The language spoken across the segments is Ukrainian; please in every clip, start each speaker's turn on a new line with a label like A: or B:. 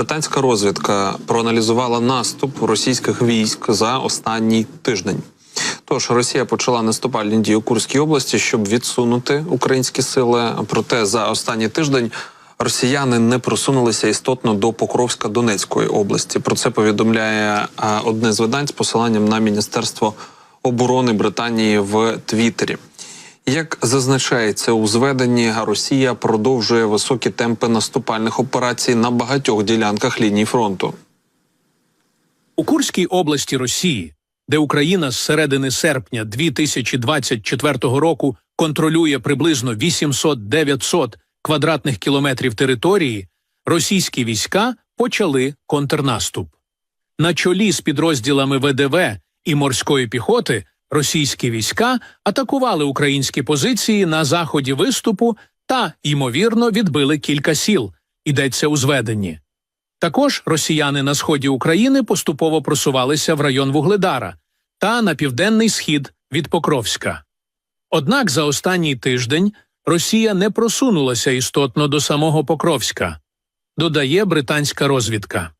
A: Британська розвідка проаналізувала наступ російських військ за останній тиждень. Тож Росія почала наступальні дії у Курській області, щоб відсунути українські сили. Проте за останній тиждень росіяни не просунулися істотно до Покровська Донецької області. Про це повідомляє одне з видань з посиланням на Міністерство оборони Британії в Твіттері. Як зазначається у зведенні, Росія продовжує високі темпи наступальних операцій на багатьох ділянках лінії фронту.
B: У Курській області Росії, де Україна з середини серпня 2024 року контролює приблизно 800-900 квадратних кілометрів території, російські війська почали контрнаступ. На чолі з підрозділами ВДВ і морської піхоти російські війська атакували українські позиції на заході виступу та, ймовірно, відбили кілька сіл. Йдеться у зведенні. Також росіяни на сході України поступово просувалися в район Вугледара та на південний схід від Покровська. Однак за останній тиждень Росія не просунулася істотно до самого Покровська, додає британська розвідка.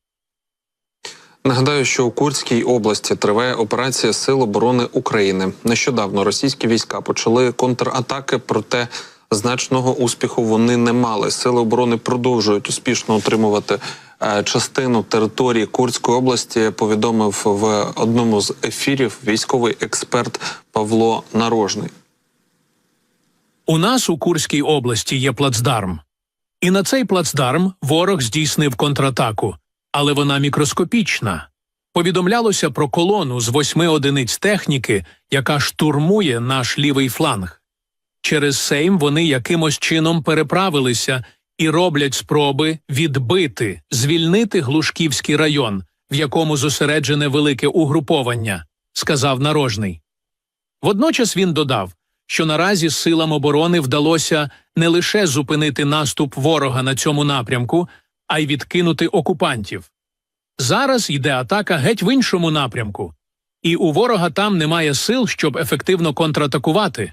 A: Нагадаю, що у Курській області триває операція Сил оборони України. Нещодавно російські війська почали контратаки, проте значного успіху вони не мали. Сили оборони продовжують успішно утримувати е, частину території Курської області. Повідомив в одному з ефірів військовий експерт Павло Нарожний.
B: У нас у Курській області є плацдарм. І на цей плацдарм ворог здійснив контратаку, але вона мікроскопічна. Повідомлялося про колону з восьми одиниць техніки, яка штурмує наш лівий фланг. Через Сейм вони якимось чином переправилися і роблять спроби відбити, звільнити Глушківський район, в якому зосереджене велике угруповання, сказав Нарожний. Водночас він додав, що наразі силам оборони вдалося не лише зупинити наступ ворога на цьому напрямку, а й відкинути окупантів. Зараз йде атака геть в іншому напрямку, і у ворога там немає сил, щоб ефективно контратакувати.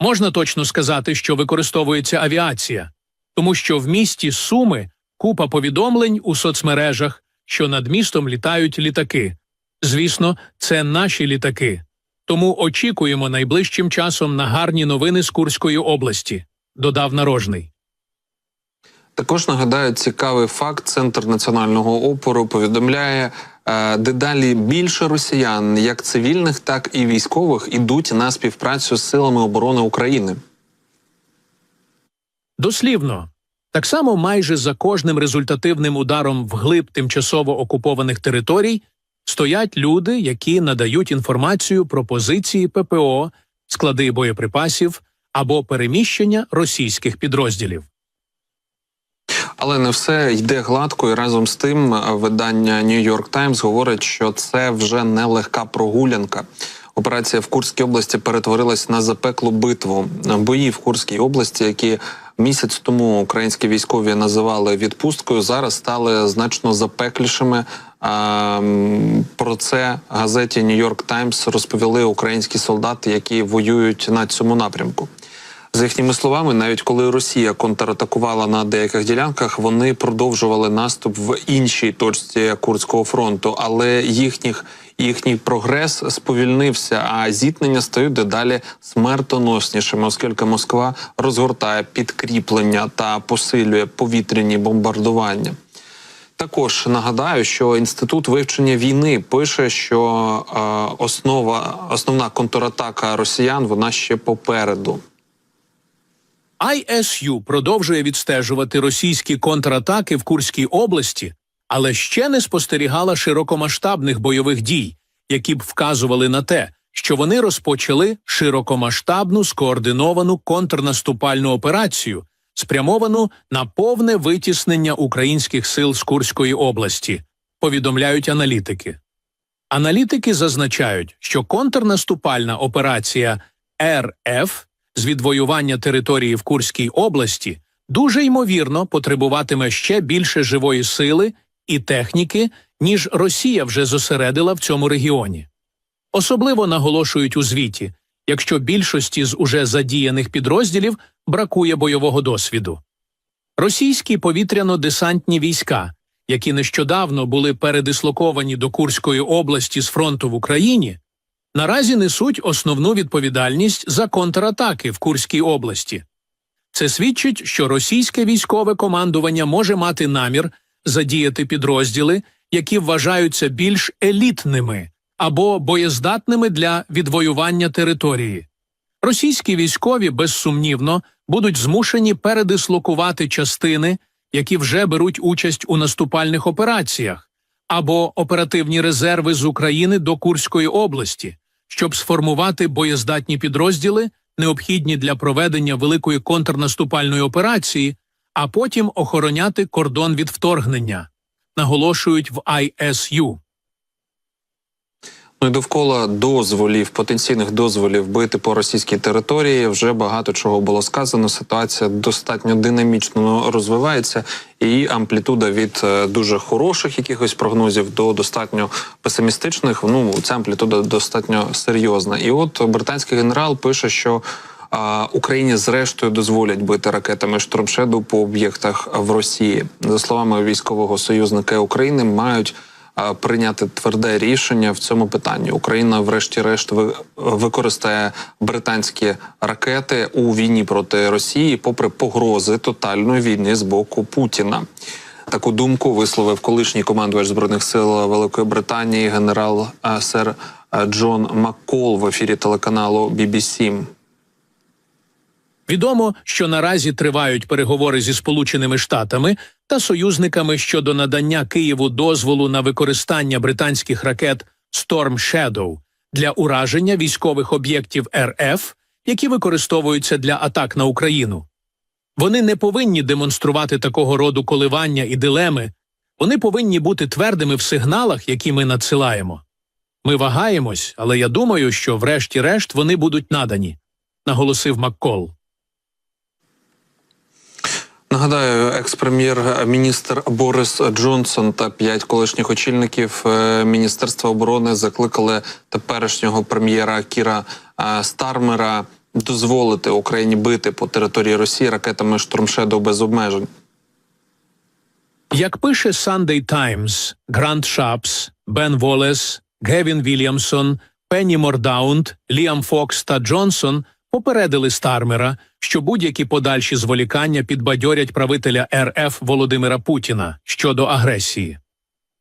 B: Можна точно сказати, що використовується авіація, тому що в місті Суми купа повідомлень у соцмережах, що над містом літають літаки. Звісно, це наші літаки. Тому очікуємо найближчим часом на гарні новини з Курської області, додав Нарожний.
A: Також нагадаю, цікавий факт. Центр національного опору повідомляє, е, дедалі більше росіян, як цивільних, так і військових, ідуть на співпрацю з силами оборони України.
B: Дослівно, так само майже за кожним результативним ударом вглиб тимчасово окупованих територій стоять люди, які надають інформацію про позиції ППО, склади боєприпасів або переміщення російських підрозділів.
A: Але не все йде гладко, і разом з тим е, видання New York Times говорить, що це вже не легка прогулянка. Операція в Курській області перетворилась на запеклу битву. Бої в Курській області, які місяць тому українські військові називали відпусткою, зараз стали значно запеклішими. Про це газеті New York Times розповіли українські солдати, які воюють на цьому напрямку. За їхніми словами, навіть коли Росія контратакувала на деяких ділянках, вони продовжували наступ в іншій точці Курського фронту, але їхніх їхній прогрес сповільнився, а зіткнення стають дедалі смертоноснішими, оскільки Москва розгортає підкріплення та посилює повітряні бомбардування. Також нагадаю, що інститут вивчення війни пише, що е, основа основна контратака росіян вона ще попереду.
B: ISU продовжує відстежувати російські контратаки в Курській області, але ще не спостерігала широкомасштабних бойових дій, які б вказували на те, що вони розпочали широкомасштабну скоординовану контрнаступальну операцію, спрямовану на повне витіснення українських сил з Курської області, повідомляють аналітики. Аналітики зазначають, що контрнаступальна операція РФ з відвоювання території в Курській області дуже ймовірно потребуватиме ще більше живої сили і техніки, ніж Росія вже зосередила в цьому регіоні. Особливо наголошують у звіті, якщо більшості з уже задіяних підрозділів бракує бойового досвіду. Російські повітряно-десантні війська, які нещодавно були передислоковані до Курської області з фронту в Україні, наразі несуть основну відповідальність за контратаки в Курській області. Це свідчить, що російське військове командування може мати намір задіяти підрозділи, які вважаються більш елітними або боєздатними для відвоювання території. Російські військові безсумнівно будуть змушені передислокувати частини, які вже беруть участь у наступальних операціях, або оперативні резерви з України до Курської області, щоб сформувати боєздатні підрозділи, необхідні для проведення великої контрнаступальної операції, а потім охороняти кордон від вторгнення, наголошують в ISU.
A: Ну і довкола дозволів, потенційних дозволів бити по російській території вже багато чого було сказано. Ситуація достатньо динамічно розвивається, і амплітуда від е, дуже хороших якихось прогнозів до достатньо песимістичних. Ну ця амплітуда достатньо серйозна. І от британський генерал пише, що. Україні зрештою дозволять бити ракетами штормшеду по об'єктах в Росії. За словами військового союзника України, мають прийняти тверде рішення в цьому питанні. Україна, врешті-решт, ви- використає британські ракети у війні проти Росії, попри погрози тотальної війни з боку Путіна. Таку думку висловив колишній командувач збройних сил Великої Британії генерал сер Джон Маккол в ефірі телеканалу BBC.
B: Відомо, що наразі тривають переговори зі Сполученими Штатами та союзниками щодо надання Києву дозволу на використання британських ракет Storm Shadow для ураження військових об'єктів РФ, які використовуються для атак на Україну. Вони не повинні демонструвати такого роду коливання і дилеми, вони повинні бути твердими в сигналах, які ми надсилаємо. Ми вагаємось, але я думаю, що врешті-решт вони будуть надані, наголосив Маккол.
A: Нагадаю, екс-прем'єр-міністр Борис Джонсон та п'ять колишніх очільників е, Міністерства оборони закликали теперішнього прем'єра Кіра е, Стармера дозволити Україні бити по території Росії ракетами «Штормшедоу» без обмежень.
B: Як пише Sunday Times, Грант Шапс, Бен Волес, Гевін Вільямсон, Пенні Мордаунд, Ліам Фокс та Джонсон попередили Стармера, що будь-які подальші зволікання підбадьорять правителя РФ Володимира Путіна щодо агресії.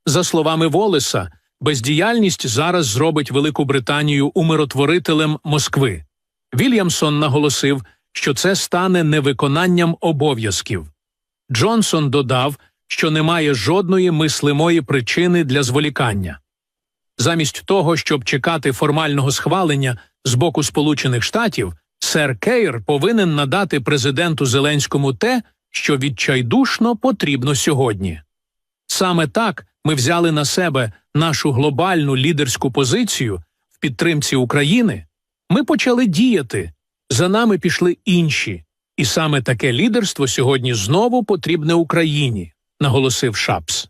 B: За словами Волеса, бездіяльність зараз зробить Велику Британію умиротворителем Москви. Вільямсон наголосив, що це стане невиконанням обов'язків. Джонсон додав, що немає жодної мислимої причини для зволікання. Замість того, щоб чекати формального схвалення з боку Сполучених Штатів, сер Кейр повинен надати президенту Зеленському те, що відчайдушно потрібно сьогодні. Саме так ми взяли на себе нашу глобальну лідерську позицію в підтримці України. Ми почали діяти, за нами пішли інші, і саме таке лідерство сьогодні знову потрібне Україні, наголосив Шапс.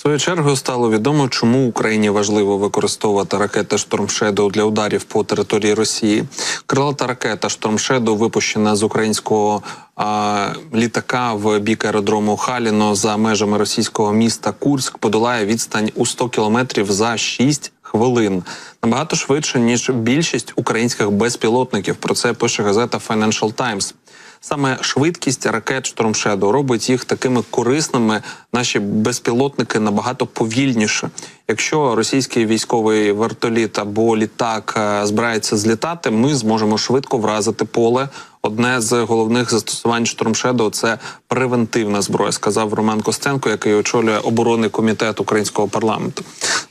A: Свою чергу стало відомо, чому Україні важливо використовувати ракети «Штормшедоу» для ударів по території Росії. Крилата ракета «Штормшедоу» випущена з українського а, літака в бік аеродрому Халіно за межами російського міста Курськ подолає відстань у 100 кілометрів за 6 хвилин. Набагато швидше ніж більшість українських безпілотників. Про це пише газета Financial Times. Саме швидкість ракет Штормшеду робить їх такими корисними. Наші безпілотники набагато повільніше. Якщо російський військовий вертоліт або літак е, збирається злітати, ми зможемо швидко вразити поле. Одне з головних застосувань Штормшеду – це превентивна зброя, сказав Роман Костенко, який очолює оборонний комітет українського парламенту.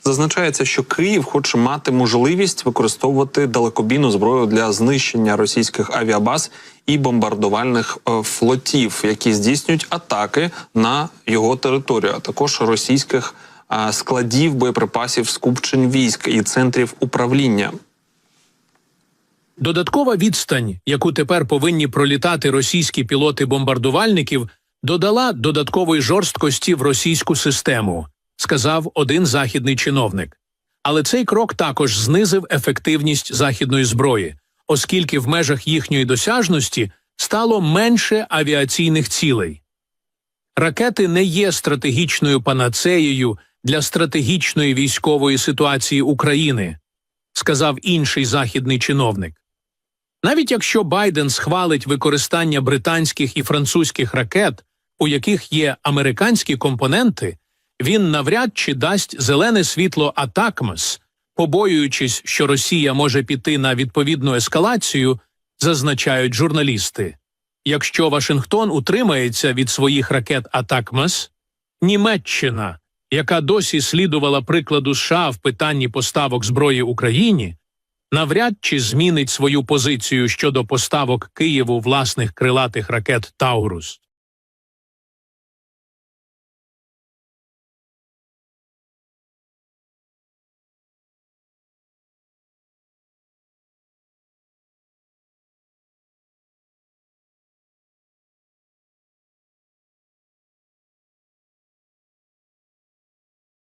A: Зазначається, що Київ хоче мати можливість використовувати далекобійну зброю для знищення російських авіабаз і бомбардувальних е, флотів, які здійснюють атаки на його територію, а також російських е, складів боєприпасів, скупчень військ і центрів управління.
B: Додаткова відстань, яку тепер повинні пролітати російські пілоти бомбардувальників, додала додаткової жорсткості в російську систему, сказав один західний чиновник. Але цей крок також знизив ефективність західної зброї, оскільки в межах їхньої досяжності стало менше авіаційних цілей. Ракети не є стратегічною панацеєю для стратегічної військової ситуації України, сказав інший західний чиновник. Навіть якщо Байден схвалить використання британських і французьких ракет, у яких є американські компоненти, він навряд чи дасть зелене світло Атакмас, побоюючись, що Росія може піти на відповідну ескалацію, зазначають журналісти. Якщо Вашингтон утримається від своїх ракет Атакмас, Німеччина, яка досі слідувала прикладу США в питанні поставок зброї Україні, навряд чи змінить свою позицію щодо поставок Києву власних крилатих ракет Таурус.